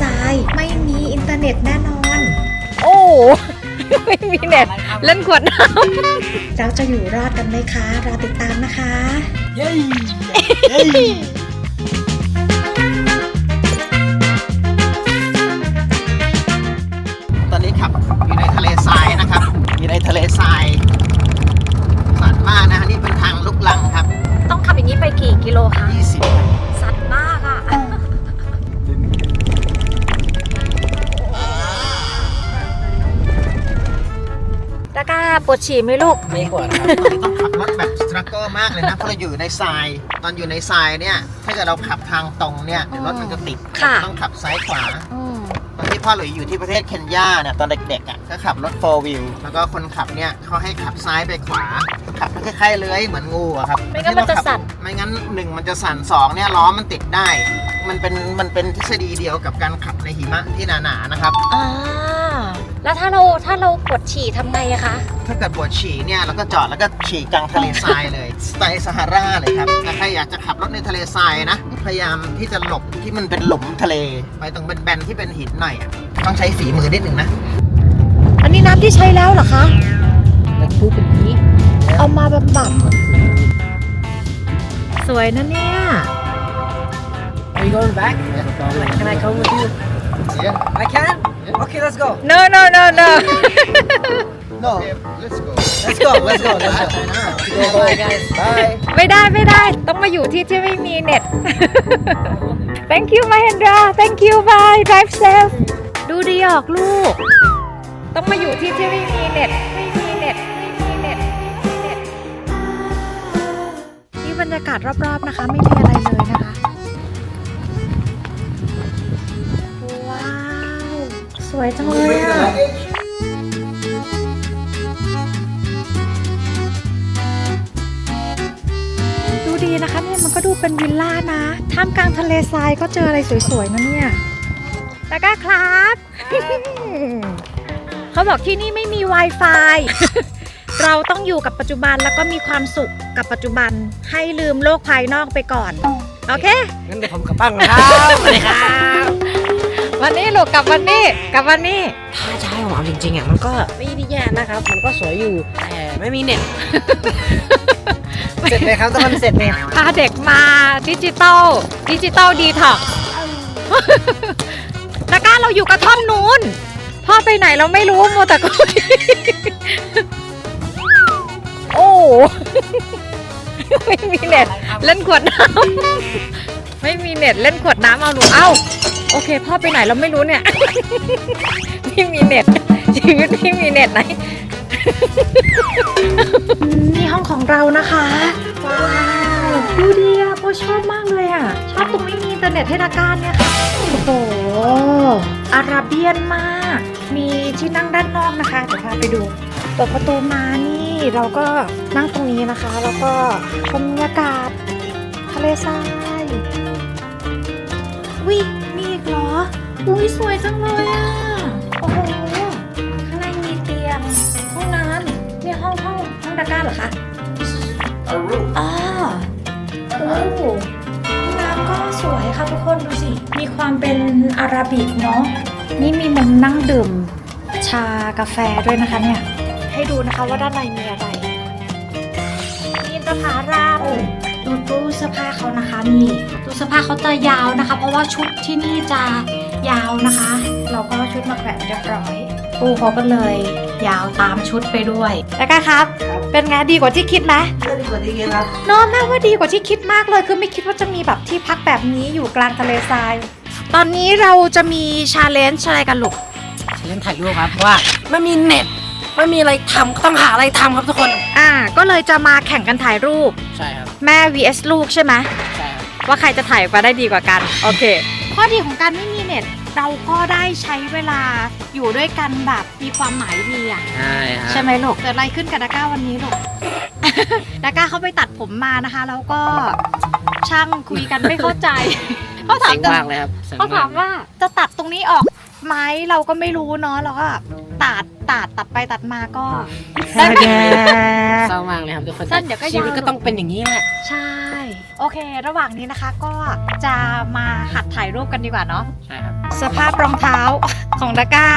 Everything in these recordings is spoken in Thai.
ทราย ไม่มีอินเทอร์เน็ตแน่นอน โอ้ ไม่มีเน็ต เล่นขวดน้เราจะอยู่รอดกันไหมคะ รอติดตามนะคะ เย้เย้ตอนนี้ขับอยู่ในทะเลทรายนะครับ อยู่ในทะเลทรายสันมากนะฮะนี่เป็นทางลุกลังครับำต้องขับอย่างนี้ไปกี่กิโลคะ20 ตะกร้าปวดฉี่ไหมลูก ไม่ปวดครับตอนนี้ต้องขับรถแบบสตรัคเกิลมากเลยนะ เพราะเราอยู่ในทราย ตอนอยู่ในทรายเนี่ย ถ้าเกิดเราขับทางตรงเนี่ยเดี๋ยวรถมันจะติดค่ะ ต้องขับซ้ายขวา อืม ตอนที่พ่อหลุยอยู่ที่ประเทศเคนยาเนี่ยตอนเด็กๆอะก็ขับรถ4 wheel แล้วก็คนขับเนี่ยเขาให้ขับซ้ายไปขวา ขับคล้ายๆเลื้อยเหมือนงูอะครับไม่งั้นมันจะสั่น ไม่งั้นหนึ่งมันจะสั่นสองเนี่ยล้อมันติดได้ มันเป็นมันเป็นทฤษฎีเดียวกับการขับในหิมะที่หนาๆนะครับ อ่า แล้วถ้าเราถ้าเราปวดฉี่ทำไงอะคะ ถ้าเกิดปวดฉี่เนี่ยเราก็จอดแล้วก็ฉี่กลางทะเลทรายเลยสไตล์ซาฮาราเลยครับถ้าใครอยากจะขับรถในทะเลทรายนะ พยายามที่จะหลบที่มันเป็นหลุมทะเล ไปตรงแบนๆที่เป็นหินหน่อยอะต้องใช้ฝีมือนิดหนึ่งนะอันนี้น้ำที่ใช้แล้วเหรอคะแล้วพูดเป็นนี้ เอามาบำบัดสวยนะเนี่ย Are you going back? Can I come with you? Yeah. I can? Okay, let's go. no no no no No. Let's go. Let's go, let's go, let's go. Bye, guys. Bye. ไม่ได้ไม่ได้ต้องมาอยู่ที่ที่ไม่มีเน็ต thank you Mahendra thank you bye drive safe ดูดีออกลูก ต้องมาอยู่ที่ที่ไม่มีเน็ตไม่มีเน็ตไม่มีเน็ตไม่มีเน็ตนี่บรรยากาศรอบๆนะคะ ไม่มีอะไรเลยนะคะ วยจังเลยอะดูดีนะคะเนี่ยมันก็ดูเป็นวิลล่านะ ท่ามกลางทะเลทรายก็เจออะไรสวยๆนะเนี่ยตะกร้าครับ เขาบอกที่นี่ไม่มี Wi-Fi เราต้องอยู่กับปัจจุบันแล้วก็มีความสุขกับปัจจุบันให้ลืมโลกภายนอกไปก่อน โอเค งั้นเดี๋ยวผมกลับบ้านก่อนครับสวัสดีครับ วันนี้ลูกกลับวันนี้กลับวันนี้ ถ้าจะให้ผมเอาจริงๆอะมันก็ไม่ได้แย่นะครับ มันก็สวยอยู่แต่ไม่มีเน็ต เสร็จเลยครับถ้ามันเสร็จเนี่ยพาเด็กมาดิจิตอลดิจิตอลดีท็อกตะกร้าเราอยู่กระท่อมนู้น พ่อไปไหนเราไม่รู้มัวแต่คุยโอ้ไม่มีเน็ตเล่นขวดน้ำ ไม่มีเน็ตเล่นขวดน้ำเอาหนูเอ้าโอเค พ่อไปไหนเราไม่รู้เนี่ยไม่มีเน็ตชีวิตไม่มีเน็ตไหนนี่ห้องของเรานะคะว้าวดูดีอะโบชอบมากเลยอะชอบตรงไม่มีอินเทอร์เน็ตให้ดากานเนี่ยค่ะโอ้โหอาราเบียนมาก มีที่นั่งด้านนอกนะคะเดี๋ยวพาไปดูเปิดประตูมานี่เราก็นั่งตรงนี้นะคะ แล้วก็ชมบรรยากาศทะเลทราย ออุ้ยสวยจังเลยอะโอ้โห ข้างในมีเตียง ห้องน้ำนี่ห้องห้องห้องดาก้าเหรอคะ A room. อ่าโอ้น้ำก็สวยค่ะทุกคนดูสิ มีความเป็นอาราบิกเนาะ นี่มีมุมนั่งดื่ม ชากาแฟด้วยนะคะเนี่ย ให้ดูนะคะว่าด้านในมีอะไรมีอินทผารามดูตู้เสื้อผ้าเขานะคะนี่ตู้เสื้อผ้าเขาจะยาวนะคะ เพราะว่าชุดที่นี่จะ ยาวนะคะ เราก็เอาชุดมาแขวนเรียบร้อยตู้เขาก็เลย ยาวตามชุดไปด้วย แล้วก็ครับ เป็นไงดีกว่าที่คิดไหมดีกว่าที่คิดครับเนอะแม่ว่าดีกว่าที่คิดมากเลย คือไม่คิดว่าจะมีแบบที่พักแบบนี้อยู่กลางทะเลทราย ตอนนี้เราจะมีชาเลนจ์อะไรกันลูกเล่นถ่ายรูปครับเพราะว่าไม่มีเน็ตไม่มีอะไรทำก็ต้องหาอะไรทำครับทุกคน อ่า ก็เลยจะมาแข่งกันถ่ายรูป ใช่ครับ แม่ vs ลูกใช่ไหมใช่ครับ ว่าใครจะถ่ายออกมาได้ดีกว่ากัน โอเค ข้อดีของการไม่มี เน็ตเราก็ได้ใช้เวลาอยู่ด้วยกันแบบมีความหมายดีอะใช่ครับใช่ไหมลูกเกิดอะไรขึ้นกับดาก้าวันนี้ลูก ดาก้าเขาไปตัดผมมานะคะ แล้วก็ช่างคุยกันไม่เข้าใจ เขาถามเซ็งจะมากเลยครับซ็งเขาถามว่าจะตัดตรงนี้ออกไหมเราก็ไม่รู้เนาะเราก็ ตัดตัดตัดไปตัดมาก็เศร้ามากเลยครับทุกคนสั้นเดี๋ยวก็ชีวิตยาวก็ต้องเป็นอย่างนี้แหละ ใช่ โอเค ระหว่างนี้นะคะก็จะมาหัดถ่ายรูปกันดีกว่าเนาะ ใช่ครับ สภาพรองเท้า ของดาก้า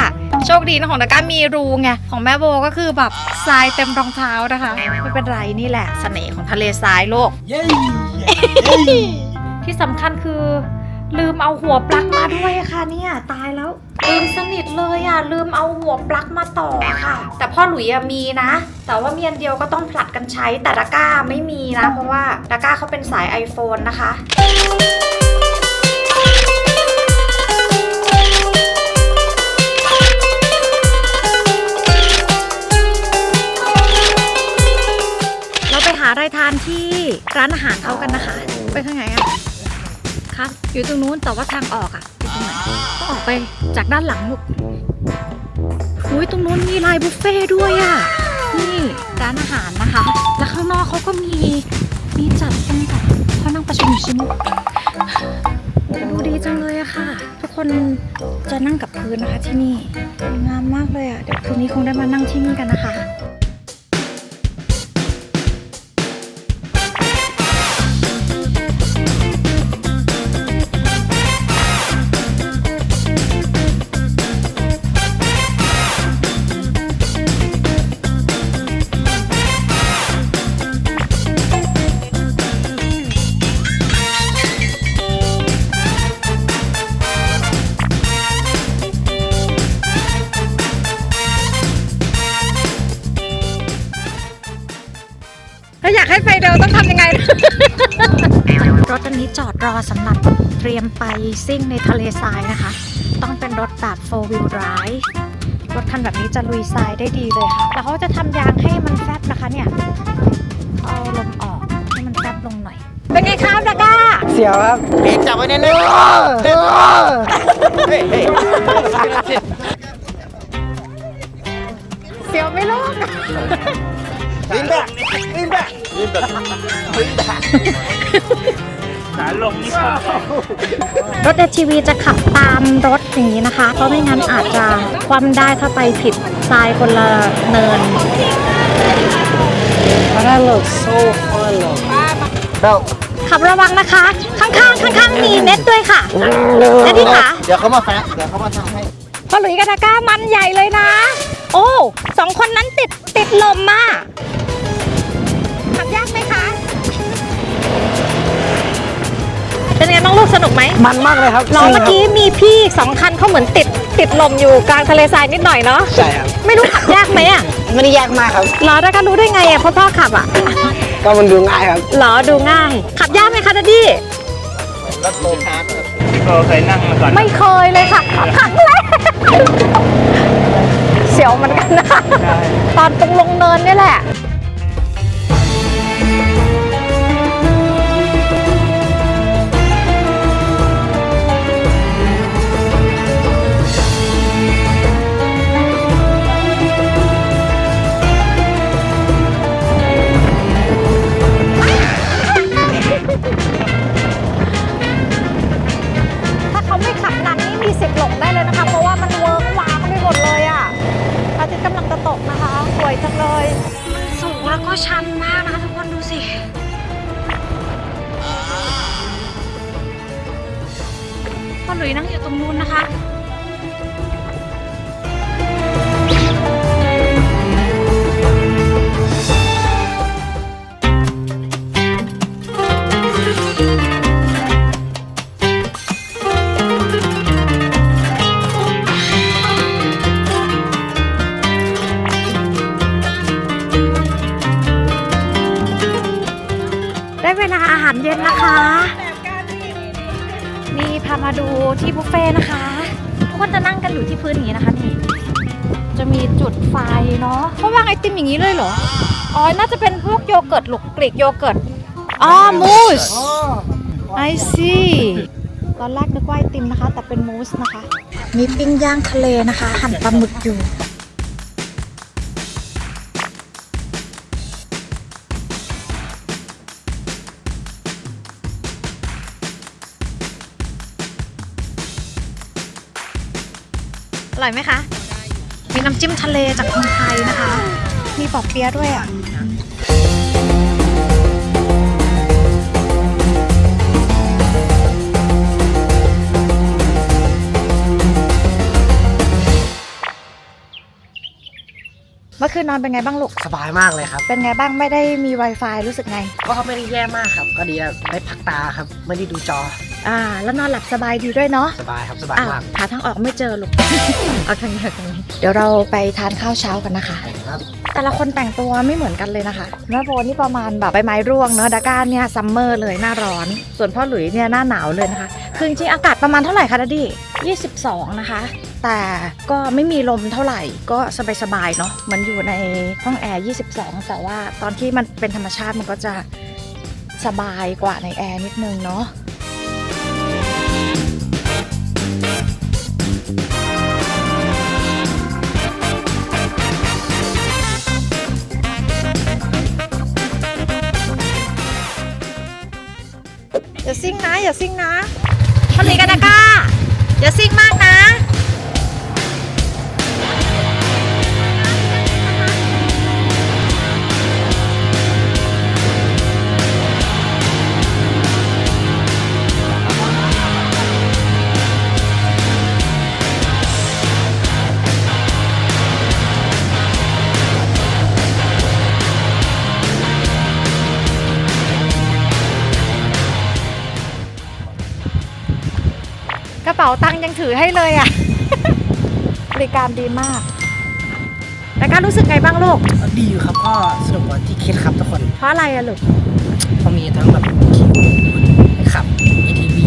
โชคดีนะของดาก้ามีรูไง ของแม่โบก็คือแบบทรายเต็มรองเท้านะคะ ไม่เป็นไรนี่แหละเสน่ห์ของทะเลทรายโลก เย้ ที่สำคัญคือ ลืมเอาหัวปลั๊กมาด้วยค่ะเนี่ยตายแล้วลืมสนิทเลยอะลืมเอาหัวปลั๊กมาต่อค่ะ แต่พ่อหลุยอะมีนะ แต่ว่ามีอันเดียวก็ต้องผลัดกันใช้แต่ดาก้าไม่มีนะ เพราะว่าดาก้าเขาเป็นสาย iPhone นะคะเราไปหาอะไรทานที่ร้านอาหารเขากันนะคะ ไปทางไหนอะ ครับอยู่ตรงนู้นแต่ว่าทางออกอะอยู่ตรงไหนต้องออกไปจากด้านหลังลูกอุ้ยตรงนู้นมีไลน์บุฟเฟ่ด้วยอะนี่ร้านอาหารนะคะ แล้วข้างนอกเขาก็มีมีจัดเป็นแบบเขานั่งประชุมอยู่ชิมุดูดีจังเลยอะค่ะ ทุกคนจะนั่งกับพื้นนะคะที่นี่งามมากเลยอะเดี๋ยวคืนนี้คงได้มานั่งที่นี่กันนะคะ ไฟเร็วต้องทำยังไง รถอันนี้จอดรอสำหรับเตรียมไปซิ่งในทะเลทรายนะคะ ต้องเป็นรถแบบ4 wheel drive รถคันแบบนี้จะลุยทรายได้ดีเลยค่ะ แล้วเขาจะทำยางให้มันแฟบนะคะเนี่ย เอาลมออกให้มันแฟบลงหน่อย เป็นไงครับดาก้า เสียวครับเบรกจับไว้แน่นๆเฮ้ยเฮ้ยเสียวไหม่ลูก ลินแบกลินแบกลินแบกลินแบกรถ SUV จะขับตามรถอย่างนี้นะคะ เพราะไม่งั้นอาจจะคว่ำได้ถ้าไปผิดทรายคนละเนิน But I look so fun though เราขับระวังนะคะ ข้างๆข้างๆมีเน็ตด้วยค่ะแล้นี่ค่ะเดี๋ยวเขามาแฟะเดี๋ยวเขามาทำให้พอหลุยส์กับดาก้ามันใหญ่เลยนะ โอ้สองคนนั้นติดติดลมมาขับยากไหมคะ เป็นไงบ้างลูกสนุกไหมมันมากเลยครับรอเมื่อกี้มีพี่อีกสองคันเขาเหมือนติดติดลมอยู่กลางทะเลทรายนิดหน่อยเนาะใช่ครับไม่รู้ขับยากไหมอะไม่ได้ยากมากครับหรอดาก้ารู้ได้ไงอะเพราะพ่อขับอะก็มันดูง่ายครับหรอดูง่าย ขับยากไหมคะดัดดี้รถโลคาร์ทครับไม่เคยเลยค่ะครั้งแรก เสียวเหมือนกันนะตอนตรงลงเนินนี่แหละ กคนจะนั่งกันอยู่ที่พื้นอย่างนี้นะคะนี่จะมีจุดไฟเนาะเขาวางไอติมอย่างนี้เลยเหรอ อ๋อ น่าจะเป็นพวกโยเกิร์ตหลุกกรีกโยเกิร์ตอ๋อมูสไอซีตอนแรกนึกว่าไอติมนะคะ แต่เป็นมูสนะคะ มีปิ้งย่างทะเลนะคะ หั่นปลาหมึกอยู่ ร่อยไหมคะมีมีน้ำจิ้มทะเลจากคนไทยนะคะ มีปอกเปี๊ยะด้วยอะเมื่อคืนนอนเป็นไงบ้างลูก สบายมากเลยครับ เป็นไงบ้างไม่ได้มี Wi-Fi รู้สึกไง ก็ไม่ได้แย่มากครับ ก็ดีอะได้พักตาครับ ไม่ได้ดูจอ อ่า แล้วนอนหลับสบายดีด้วยเนาะ สบายครับสบายอ้าวมากหาทางออกไม่เจอลูก เอาทางนี้เอาทางนี้ เดี๋ยวเราไปทานข้าวเช้ากันนะคะครับแต่ละคนแต่งตัวไม่เหมือนกันเลยนะคะแม่โบนี่ประมาณแบบใบไม้ร่วงเนอะดาก้าเนี่ยซัมเมอร์เลยหน้าร้อน ส่วนพ่อหลุยเนี่ยหน้าหนาวเลยนะคะ คือจริงๆอากาศประมาณเท่าไหร่คะดัดดี้22 นะคะ แต่ก็ไม่มีลมเท่าไหร่ก็สบายๆเนาะเหมันอยู่ในห้องแอร์ 22 แต่ว่าตอนที่มันเป็นธรรมชาติมันก็จะสบายกว่าในแอร์นิดนึงเนาะ อย่าซิ่งนะทะเลีกันนะก้าอย่าซิ่งมากาตังค์ยังถือให้เลยอะ่ะ บริการดีมากแต่ก้ารู้สึกไงบ้างลูก ดีอยู่ครับก็สนุกกว่าที่คิดครับทุกคนเพราะอะไรอะลูกเพราะมีทั้งแบบคิวให้ขับ ATV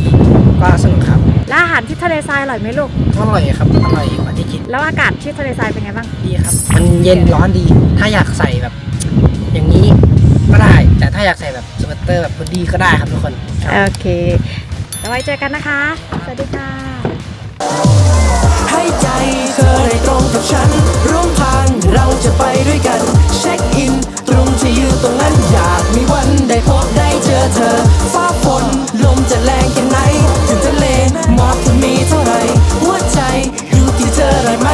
ก็สนุกครับแล้วอาหารที่ทะเลทรายอร่อยไหมลูก อร่อยครับอร่อยกว่าที่คิดแล้วอากาศที่ทะเลทรายเป็นไงบ้าง ดีครับ มันเย็นร้อนดี ถ้าอยากใส่แบบ อย่างนี้ก็ได้ แต่ถ้าอยากใส่แบบสเวตเตอร์แบบพุดดี้ก็ได้ครับทุกคนครับ โอเคแล้วไว้เจอกันนะคะ สวัสดีค่ะ ให้ใจเธอได้ตรงกับฉัน ร่วมทางเราจะไปด้วยกัน เช็คอิน ตรงที่ยืนตรงนั้นอยากมีวันได้พบได้เจอเธอ ฟ้าฝนลมจะแรงแค่ไหน ถึงทะเลหมอกจะมีเท่าไหร่หัวใจอยู่ที่เธอไรไหม